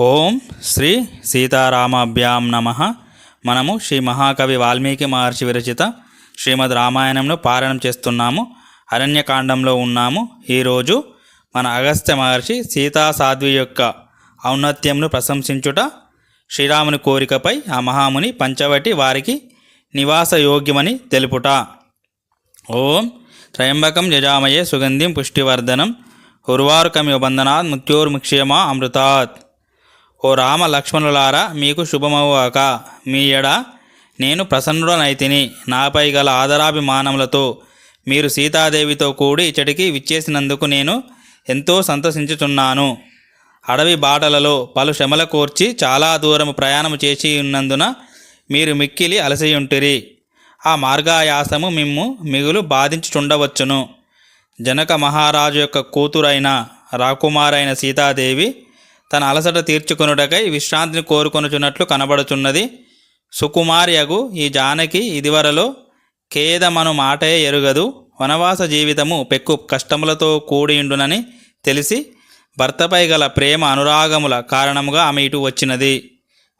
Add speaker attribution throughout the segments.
Speaker 1: ఓం శ్రీ సీతారామాభ్యాం నమ. మనము శ్రీ మహాకవి వాల్మీకి మహర్షి విరచిత శ్రీమద్ రామాయణంలో పారాయణం చేస్తున్నాము. అరణ్యకాండంలో ఉన్నాము. ఈరోజు మన అగస్త్య మహర్షి సీతా సాధ్వి యొక్క ఔన్నత్యంను ప్రశంసించుట శ్రీరాముని కోరికపై ఆ మహాముని పంచవటి వారికి నివాస యోగ్యమని తెలుపుట. ఓం త్రయంబకం యజామయే సుగంధిం పుష్టివర్ధనం. ఉర్వారుకమి వందనాత్ మృత్యోర్ముక్ష్యమా అమృతాత్. ఓ రామ లక్ష్మణులారా మీకు శుభమవుగాక మీ ఎడ నేను ప్రసన్నుడనైతిని. నాపై గల ఆదరాభిమానములతో మీరు సీతాదేవితో కూడి ఇచ్చటికి విచ్చేసినందుకు నేను ఎంతో సంతసించుచున్నాను అడవి బాటలలో పలు శ్రమల కోర్చి చాలా దూరము ప్రయాణము చేసి ఉన్నందున మీరు మిక్కిలి అలసియుంటిరి. ఆ మార్గాయాసము మిమ్ము మిగులు బాధించుచుండవచ్చును. జనక మహారాజు యొక్క కూతురైన రాకుమారైన సీతాదేవి తన అలసట తీర్చుకొనుటకై విశ్రాంతిని కోరుకొనుచున్నట్లు కనబడుచున్నది. సుకుమార్యగు ఈ జానకి ఇదివరలో ఖేదమను మాటే ఎరుగదు. వనవాస జీవితము పెక్కు కష్టములతో కూడియుండునని తెలిసి భర్తపై గల ప్రేమ అనురాగముల కారణముగా ఆమె ఇటు వచ్చినది.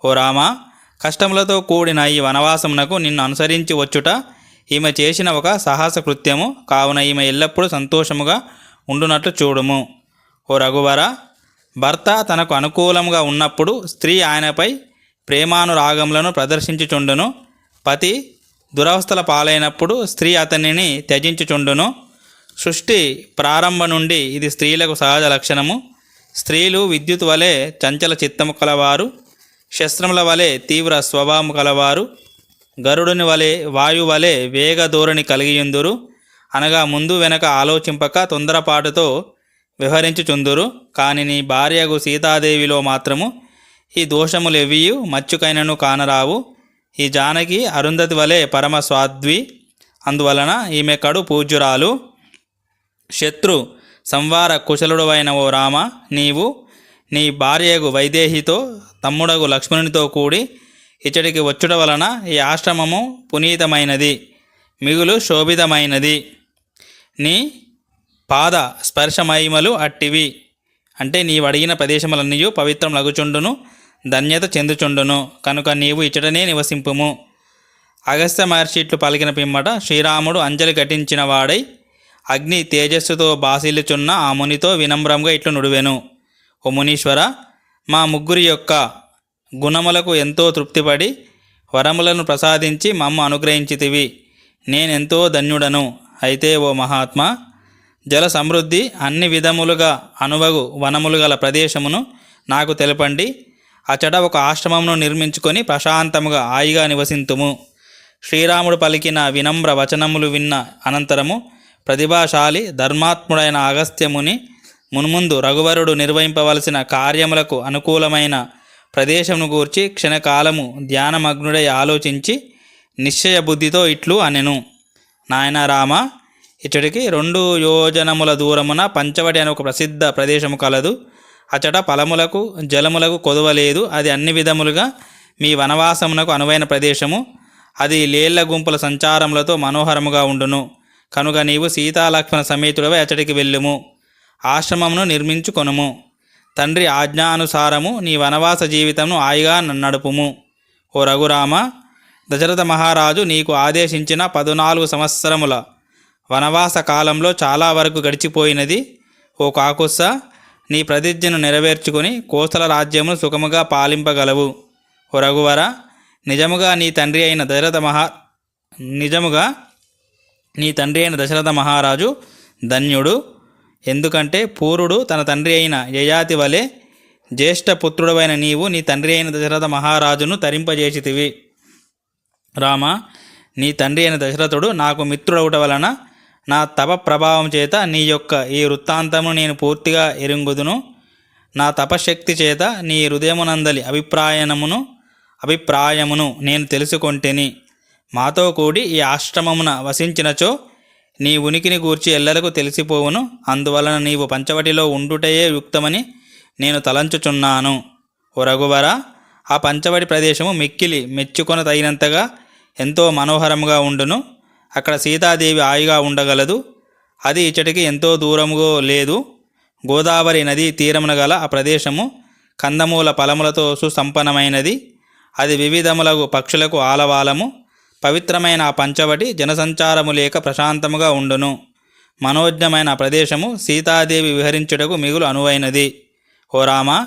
Speaker 1: ఓ రామ కష్టములతో కూడిన ఈ వనవాసమునకు నిన్ను అనుసరించి వచ్చుట ఈమె చేసిన ఒక సాహస కృత్యము కావున ఈమె ఎల్లప్పుడూ సంతోషముగా ఉండునట్లు చూడుము. ఓ రఘువర భర్త తనకు అనుకూలంగా ఉన్నప్పుడు స్త్రీ ఆయనపై ప్రేమానురాగములను ప్రదర్శించుచుండును. పతి దురవస్థల పాలైనప్పుడు స్త్రీ అతనిని త్యజించుచుండును. సృష్టి ప్రారంభ నుండి ఇది స్త్రీలకు సహజ లక్షణము. స్త్రీలు విద్యుత్ వలె చంచల చిత్తము కలవారు. శస్త్రముల వలె తీవ్ర స్వభావము కలవారు. గరుడుని వలె వాయు వలె వేగ ధోరణి కలిగియుందురు. అనగా ముందు వెనక ఆలోచింపక తొందరపాటుతో వ్యవహరించుచుందురు కాని నీ భార్యకు సీతాదేవిలో మాత్రము ఈ దోషములెవ్వియు? మచ్చుకైనను కానరావు. ఈ జానకి అరుంధతి వలె పరమ స్వాద్వి. అందువలన ఈమె కడు పూజ్యురాలు. శత్రు సంవార కుశలుడవైన ఓ రామ నీవు నీ భార్యకు వైదేహితో తమ్ముడగు లక్ష్మణునితో కూడి ఇచ్చడికి వచ్చుట వలన ఈ ఆశ్రమము పునీతమైనది. మిగులు శోభితమైనది. నీ పాద స్పర్శమహిమలు అట్టివి. అంటే నీవు అడిగిన ప్రదేశములన్నీ పవిత్రం లగుచుండును ధన్యత చెందుచుండును. కనుక నీవు ఇచ్చటనే నివసింపుము. అగస్త్య మహర్షి ఇట్లు పలికిన పిమ్మట శ్రీరాముడు అంజలి ఘటించిన వాడై అగ్ని తేజస్సుతో బాసిల్లుచున్న ఆ మునితో వినమ్రంగా ఇట్లు నుడివెను. ఓ మునీశ్వర మా ముగ్గురి యొక్క గుణములకు ఎంతో తృప్తిపడి వరములను ప్రసాదించి మమ్మ అనుగ్రహించితివి. నేనెంతో ధన్యుడను. అయితే ఓ మహాత్మా జల సమృద్ధి అన్ని విధములుగా అనువగు వనములు గల ప్రదేశమును నాకు తెలపండి. అచట ఒక ఆశ్రమమును నిర్మించుకొని ప్రశాంతముగా హాయిగా నివసింతుము. శ్రీరాముడు పలికిన వినమ్ర వచనములు విన్న అనంతరము ప్రతిభాశాలి ధర్మాత్ముడైన అగస్త్యముని మున్ముందు రఘువరుడు నిర్వహింపవలసిన కార్యములకు అనుకూలమైన ప్రదేశమును గూర్చి క్షణకాలము ధ్యానమగ్నుడై ఆలోచించి నిశ్చయ బుద్ధితో ఇట్లు అనెను. నాయన రామ ఇచ్చడికి రెండు యోజనముల దూరమున పంచవటి అనే ఒక ప్రసిద్ధ ప్రదేశము కలదు. అచట ఫలములకు జలములకు కొదవలేదు అది అన్ని విధములుగా మీ వనవాసమునకు అనువైన ప్రదేశము. అది లేళ్ళ గుంపుల సంచారములతో మనోహరముగా ఉండును. కనుక నీవు సీతాలక్ష్మణ సమేతుడవై అచ్చటికి వెళ్ళుము. ఆశ్రమమును నిర్మించుకొనుము. తండ్రి ఆజ్ఞానుసారము నీ వనవాస జీవితమును హాయిగా నడుపుము. ఓ రఘురామ దశరథ మహారాజు నీకు ఆదేశించిన పదునాలుగు సంవత్సరముల వనవాస కాలంలో చాలా వరకు గడిచిపోయినది. ఓ కాకుస్స నీ ప్రతిజ్ఞను నెరవేర్చుకుని కోసల రాజ్యమును సుఖముగా పాలింపగలవు. ఓ రఘువర నిజముగా నీ తండ్రి అయిన దశరథ మహా నిజముగా నీ తండ్రి అయిన దశరథ మహారాజు ధన్యుడు. ఎందుకంటే పూరుడు తన తండ్రి అయిన యయాతి వలె జ్యేష్ఠ పుత్రుడవైన నీవు నీ తండ్రి అయిన దశరథ మహారాజును తరింపజేసితివి. రామ నీ తండ్రి అయిన దశరథుడు నాకు మిత్రుడవుట వలన నా తప ప్రభావం చేత నీ యొక్క ఈ వృత్తాంతమును నేను పూర్తిగా ఎరుంగుదును. నా తపశక్తి చేత నీ హృదయమునందలి అభిప్రాయమును అభిప్రాయమును నేను తెలుసుకొంటిని. మాతో కూడి ఈ ఆశ్రమమున వసించినచో నీ ఉనికిని గూర్చి ఎల్లరకు తెలిసిపోవును. అందువలన నీవు పంచవటిలో ఉండుటయే యుక్తమని నేను తలంచుచున్నాను. ఓ ఆ పంచవటి ప్రదేశము మిక్కిలి మెచ్చుకొన తగినంతగా ఎంతో మనోహరంగా ఉండును. అక్కడ సీతాదేవి హాయిగా ఉండగలదు. అది ఇచ్చటికి ఎంతో దూరముగా లేదు. గోదావరి నది తీరమున గల ఆ ప్రదేశము కందమూల ఫలములతో సుసంపన్నమైనది. అది వివిధములకు పక్షులకు ఆలవాలము. పవిత్రమైన ఆ పంచవటి జనసంచారము లేక ప్రశాంతముగా ఉండును. మనోజ్ఞమైన ప్రదేశము సీతాదేవి విహరించుటకు మిగులు అనువైనది. ఓ రామ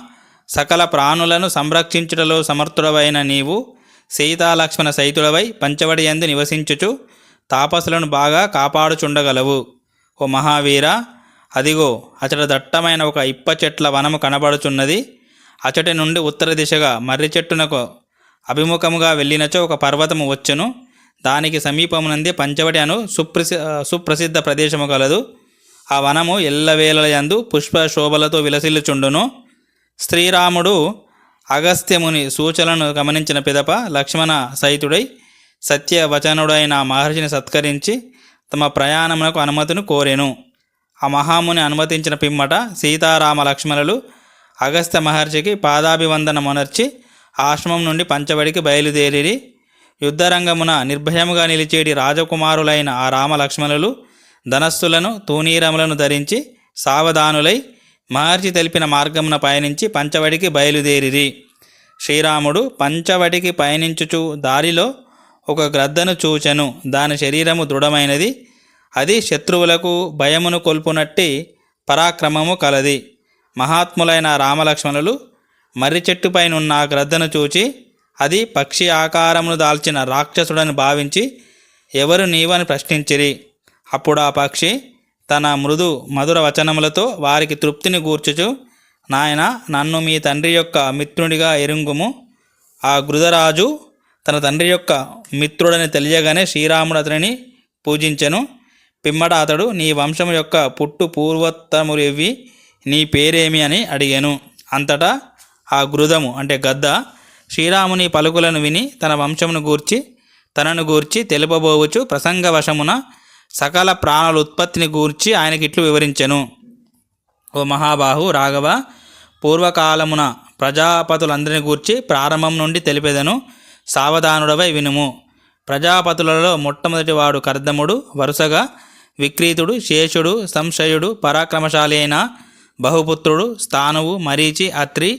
Speaker 1: సకల ప్రాణులను సంరక్షించుటలో సమర్థుడవైన నీవు సీతాలక్ష్మణ సైతుడవై పంచవడి యందు నివసించుచు తాపసులను బాగా కాపాడుచుండగలవు. ఓ మహావీర అదిగో అచట దట్టమైన ఒక ఇప్ప చెట్ల వనము కనబడుచున్నది. అచటి నుండి ఉత్తర దిశగా మర్రి చెట్టునకు అభిముఖముగా వెళ్ళినచో ఒక పర్వతము వచ్చును. దానికి సమీపమునంది పంచవటి అను సుప్రసి సుప్రసిద్ధ ప్రదేశము కలదు ఆ వనము ఎల్లవేళలయందు పుష్ప శోభలతో విలసిల్లుచుండును. శ్రీరాముడు అగస్త్యముని సూచనలను గమనించిన పిదప లక్ష్మణ సహితుడై సత్యవచనుడైన ఆ మహర్షిని సత్కరించి తమ ప్రయాణమునకు అనుమతిని కోరెను. ఆ మహాముని అనుమతించిన పిమ్మట సీతారామ లక్ష్మణులు అగస్త్య మహర్షికి పాదాభివందనమునర్చి ఆశ్రమం నుండి పంచబడికి బయలుదేరి యుద్ధరంగమున నిర్భయముగా నిలిచేటి రాజకుమారులైన ఆ రామ లక్ష్మణులు ధనస్సులను తూనీరములను ధరించి సావధానులై మహర్షి తెలిపిన మార్గమున పయనించి పంచవడికి బయలుదేరిరి. శ్రీరాముడు పంచవడికి పయనించుచు దారిలో ఒక గ్రద్దను చూచెను. దాని శరీరము దృఢమైనది. అది శత్రువులకు భయమును కొల్పునట్టి పరాక్రమము కలది. మహాత్ములైన రామలక్ష్మణులు మర్రి చెట్టుపైనున్న గ్రద్దను చూచి అది పక్షి ఆకారమును దాల్చిన రాక్షసుడని భావించి ఎవరు నీవని ప్రశ్నించిరి. అప్పుడు ఆ పక్షి తన మృదు మధుర వచనములతో వారికి తృప్తిని గూర్చుచు నాయన నన్ను మీ తండ్రి యొక్క మిత్రునిగా ఎరుంగుము. ఆ గృధరాజు తన తండ్రి యొక్క మిత్రుడని తెలియగానే శ్రీరాముడు అతనిని పూజించెను. పిమ్మట అతడు నీ వంశము యొక్క పుట్టు పూర్వోత్తములేవి నీ పేరేమి? అని అడిగాను. అంతటా ఆ గృధము అంటే గద్ద శ్రీరాముని పలుకులను విని తన వంశమును గూర్చి తనను గూర్చి తెలుపబోవచ్చు ప్రసంగవశమున సకల ప్రాణుల ఉత్పత్తిని గూర్చి ఆయనకిట్లు వివరించెను. ఓ మహాబాహు రాఘవ పూర్వకాలమున ప్రజాపతులందరిని గూర్చి ప్రారంభం నుండి తెలిపేదను. సావధానుడవై వినుము. ప్రజాపతులలో మొట్టమొదటివాడు కర్దముడు వరుసగా విక్రీతుడు శేషుడు సంశయుడు పరాక్రమశాలి అయిన బహుపుత్రుడు స్థానువు మరీచి అత్రి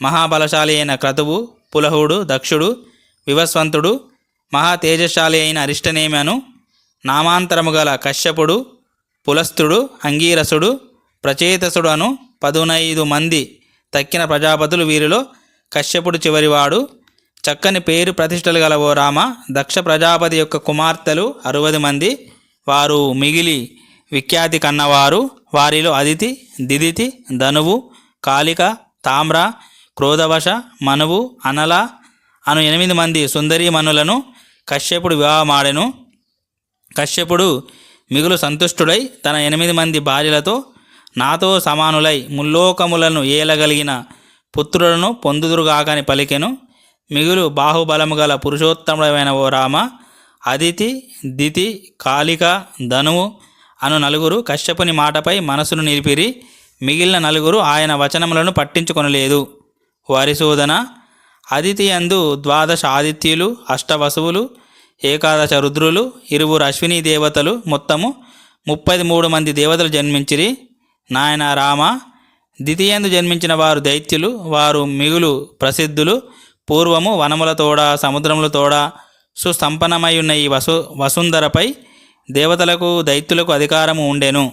Speaker 1: మహాబలశాలి అయిన క్రతువు పులహుడు దక్షుడు వివస్వంతుడు మహా తేజశాలి అయిన అరిష్టనేమను నామాంతరము గల కశ్యపుడు పులస్తుడు అంగీరసుడు ప్రచేతసుడు అను పదునైదు మంది తక్కిన ప్రజాపతులు వీరిలో కశ్యపుడు చివరివాడు చక్కని పేరు ప్రతిష్టలు గల ఓ రామ దక్ష ప్రజాపతి యొక్క కుమార్తెలు అరవది మంది వారు మిగిలి విఖ్యాతి కన్నవారు వారిలో అదితి దిదితి ధనువు కాళిక తామ్ర క్రోధవశ మనువు అనల అను ఎనిమిది మంది సుందరీమణులను కశ్యపుడు వివాహమాడెను. కశ్యపుడు మిగులు సంతుష్టుడై తన ఎనిమిది మంది భార్యలతో నాతో సమానులై ముల్లోకములను ఏలగలిగిన పుత్రులను పొందుదురుగాకని పలికెను. మిగులు బాహుబలము గల పురుషోత్తముడమైన ఓ రామ అదితి దితి కాళిక ధనువు అను నలుగురు కశ్యపుని మాటపై మనసును నిలిపిరి మిగిలిన నలుగురు ఆయన వచనములను పట్టించుకొనలేదు. వరిశోధన అదితి అందు ద్వాదశ ఆదిత్యులు అష్టవసువులు ఏకాదశ రుద్రులు ఇరువురు అశ్విని దేవతలు మొత్తము ముప్పై మూడు మంది దేవతలు జన్మించిరి. నాయన రామ ద్వితీయందు జన్మించిన వారు దైత్యులు వారు మిగులు ప్రసిద్ధులు పూర్వము వనములతోడ సముద్రములతోడ సుసంపన్నమై ఉన్న ఈ వసు వసుంధరపై దేవతలకు దైత్యులకు అధికారము ఉండెను.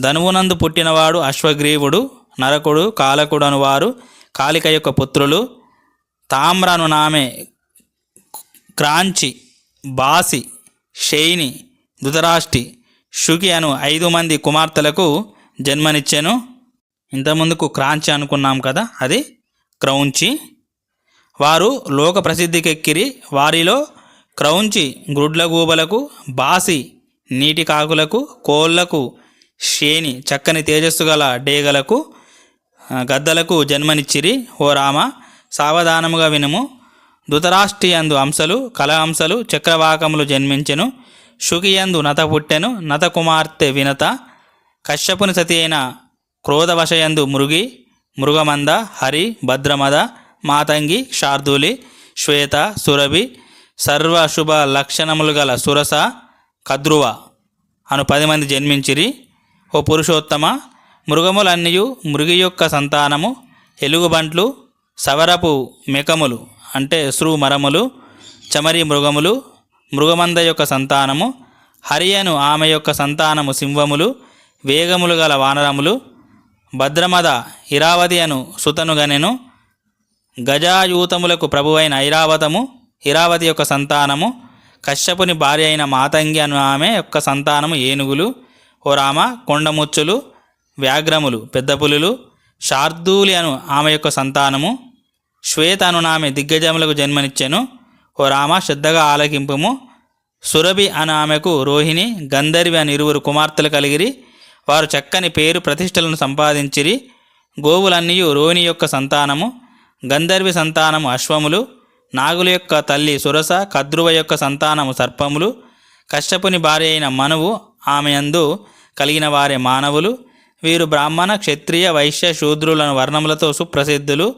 Speaker 1: ధనువునందు పుట్టినవాడు అశ్వగ్రీవుడు నరకుడు కాలకుడు అనువారు కాళిక యొక్క పుత్రులు తామ్రను నామె క్రాంచి బాసి శైని ధృతరాష్టి షుకి అను ఐదు మంది కుమార్తెలకు జన్మనిచ్చాను. ఇంతకుముందుకు క్రాంచి అనుకున్నాం కదా అది క్రౌంచి. వారు లోక ప్రసిద్ధికెక్కిరి వారిలో క్రౌంచి గ్రుడ్లగూబలకు బాసి నీటి కాకులకు కోళ్ళకు శేని చక్కని తేజస్సు గల డేగలకు గద్దలకు జన్మనిచ్చిరి. ఓ రామ సావధానముగా వినుము. ధృతరాష్ట్రియందు అంశలు కల అంశలు చక్రవాకములు జన్మించెను. శుకియందు నత పుట్టెను. నత కుమార్తె వినత. కశ్యపుని సతి అయిన క్రోధవశయందు మృగి మృగమంద హరి భద్రమద మాతంగి శార్దూలి శ్వేత సురభి సర్వ శుభ లక్షణములు గల సురస కద్రువ అను పది మంది జన్మించిరి. ఓ పురుషోత్తమ మృగములన్నయు మృగి యొక్క సంతానము ఎలుగుబంట్లు సవరపు మెకములు అంటే మరములు చమరి మృగములు మృగమంద యొక్క సంతానము హరియను ఆమె యొక్క సంతానము సింహములు వేగములు గల వానరములు భద్రమద ఇరావతి అను సుతను గనెను గజాయూతములకు ప్రభువైన ఐరావతము ఇరావతి యొక్క సంతానము కశ్యపుని భార్య అయిన మాతంగి అను ఆమె యొక్క సంతానము ఏనుగులు ఓ రామ కొండముచ్చులు వ్యాఘ్రములు పెద్ద పులులు శార్దూలి అను ఆమె యొక్క సంతానము శ్వేత అను ఆమె దిగ్గజములకు జన్మనిచ్చెను ఓ రామ శ్రద్ధగా ఆలకింపుము సురభి అను ఆమెకు రోహిణి గంధర్వి అని ఇరువురు కుమార్తెలు కలిగిరి వారు చక్కని పేరు ప్రతిష్టలను సంపాదించిరి గోవులన్నీ రోహిణి యొక్క సంతానము గంధర్వి సంతానము అశ్వములు నాగుల యొక్క తల్లి సురస కద్రువ యొక్క సంతానము సర్పములు కశ్యపుని భార్య అయిన మనువు ఆమె యందు కలిగిన వారే మానవులు. వీరు బ్రాహ్మణ క్షత్రియ వైశ్య శూద్రులను వర్ణములతో సుప్రసిద్ధులు.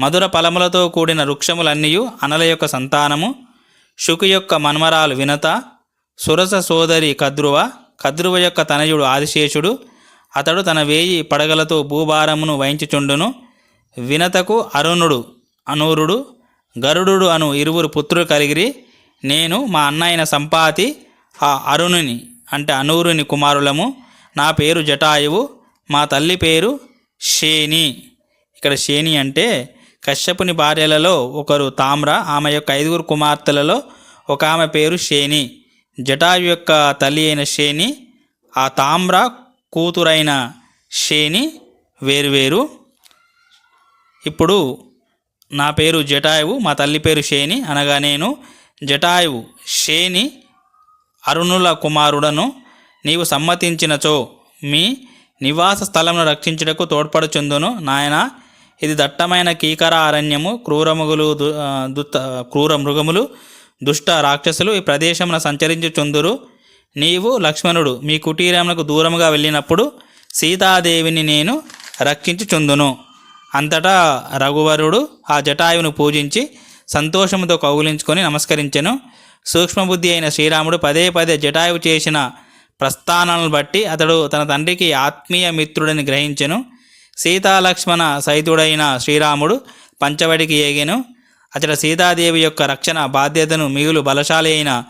Speaker 1: మధుర ఫలములతో కూడిన వృక్షములన్నీయు అనల యొక్క సంతానము. శుకు యొక్క మన్మరాలు వినత. సురస సోదరి కద్రువ కద్రువ యొక్క తనయుడు ఆదిశేషుడు. అతడు తన వేయి పడగలతో భూభారమును వహించుచుండును. వినతకు అరుణుడు అనూరుడు గరుడు అను ఇరువురు పుత్రులు కలిగిరి. నేను మా అన్నయ్యన సంపాతి ఆ అరుణుని అంటే అనూరుని కుమారులము. నా పేరు జటాయువు మా తల్లి పేరు శేని. ఇక్కడ శేని అంటే కశ్యపుని భార్యలలో ఒకరు తామ్ర ఆమె యొక్క ఐదుగురు కుమార్తెలలో ఒక ఆమె పేరు శేని. జటాయు యొక్క తల్లి అయిన శేని ఆ తామ్ర కూతురైన శేని వేరువేరు ఇప్పుడు నా పేరు జటాయువు మా తల్లి పేరు శేని అనగా నేను జటాయువు శేని అరుణుల కుమారుడను నీవు సమ్మతించినచో మీ నివాస స్థలంను రక్షించుటకు తోడ్పడుచుందును. నాయన ఇది దట్టమైన కీకర అరణ్యము క్రూరముగులు దు- దుత్త క్రూర మృగములు దుష్ట రాక్షసులు ఈ ప్రదేశమున సంచరించుచుందురు. నీవు లక్ష్మణుడు మీ కుటీరములకు దూరముగా వెళ్ళినప్పుడు సీతాదేవిని నేను రక్షించుచుందును. అంతటా రఘువరుడు ఆ జటాయువును పూజించి సంతోషముతో కౌగులించుకొని నమస్కరించెను. సూక్ష్మబుద్ధి అయిన శ్రీరాముడు పదే పదే జటాయువు చేసిన ప్రస్థానాలను బట్టి అతడు తన తండ్రికి ఆత్మీయ మిత్రుడని గ్రహించెను. సీతాలక్ష్మణ సైతుడైన శ్రీరాముడు పంచవడికి ఏగెను. అతడు సీతాదేవి యొక్క రక్షణ బాధ్యతను మిగులు బలశాలి అయిన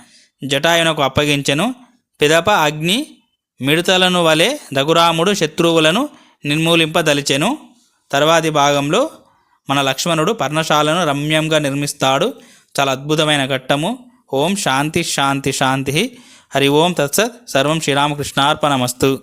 Speaker 1: జటాయునకు అప్పగించెను. పిదప అగ్ని మిడతలను వలె రఘురాముడు శత్రువులను నిర్మూలింపదలిచెను. తర్వాతి భాగంలో మన లక్ష్మణుడు పర్ణశాలను రమ్యంగా నిర్మిస్తాడు. చాలా అద్భుతమైన ఘట్టము. ఓం శాంతి శాంతి శాంతి. హరి ఓం తత్సత్. సర్వం శ్రీరామకృష్ణార్పణమస్తు.